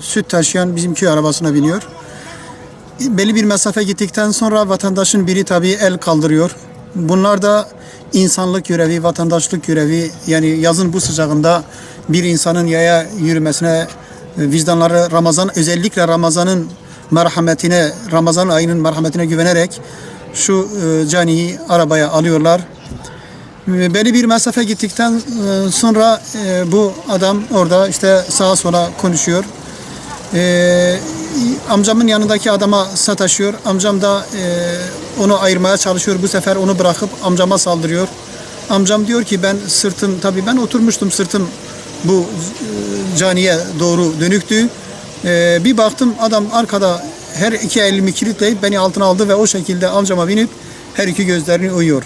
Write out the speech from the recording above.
süt taşıyan bizim köy arabasına biniyor. Belli bir mesafe gittikten sonra vatandaşın biri tabii el kaldırıyor. Bunlar da insanlık görevi, vatandaşlık görevi yani yazın bu sıcağında bir insanın yaya yürümesine e, vicdanları Ramazan özellikle Ramazan'ın merhametine, Ramazan ayının merhametine güvenerek şu e, caniyi arabaya alıyorlar. E, Belli bir mesafe gittikten sonra bu adam orada işte sağa sola konuşuyor. E, amcamın yanındaki adama sataşıyor. Amcam da e, onu ayırmaya çalışıyor. Bu sefer onu bırakıp amcama saldırıyor. Amcam diyor ki ben sırtım tabii ben oturmuştum sırtım bu e, caniye doğru dönüktü. E, bir baktım adam arkada her iki elimi kilitleyip beni altına aldı ve o şekilde amcama binip her iki gözlerini uyuyor.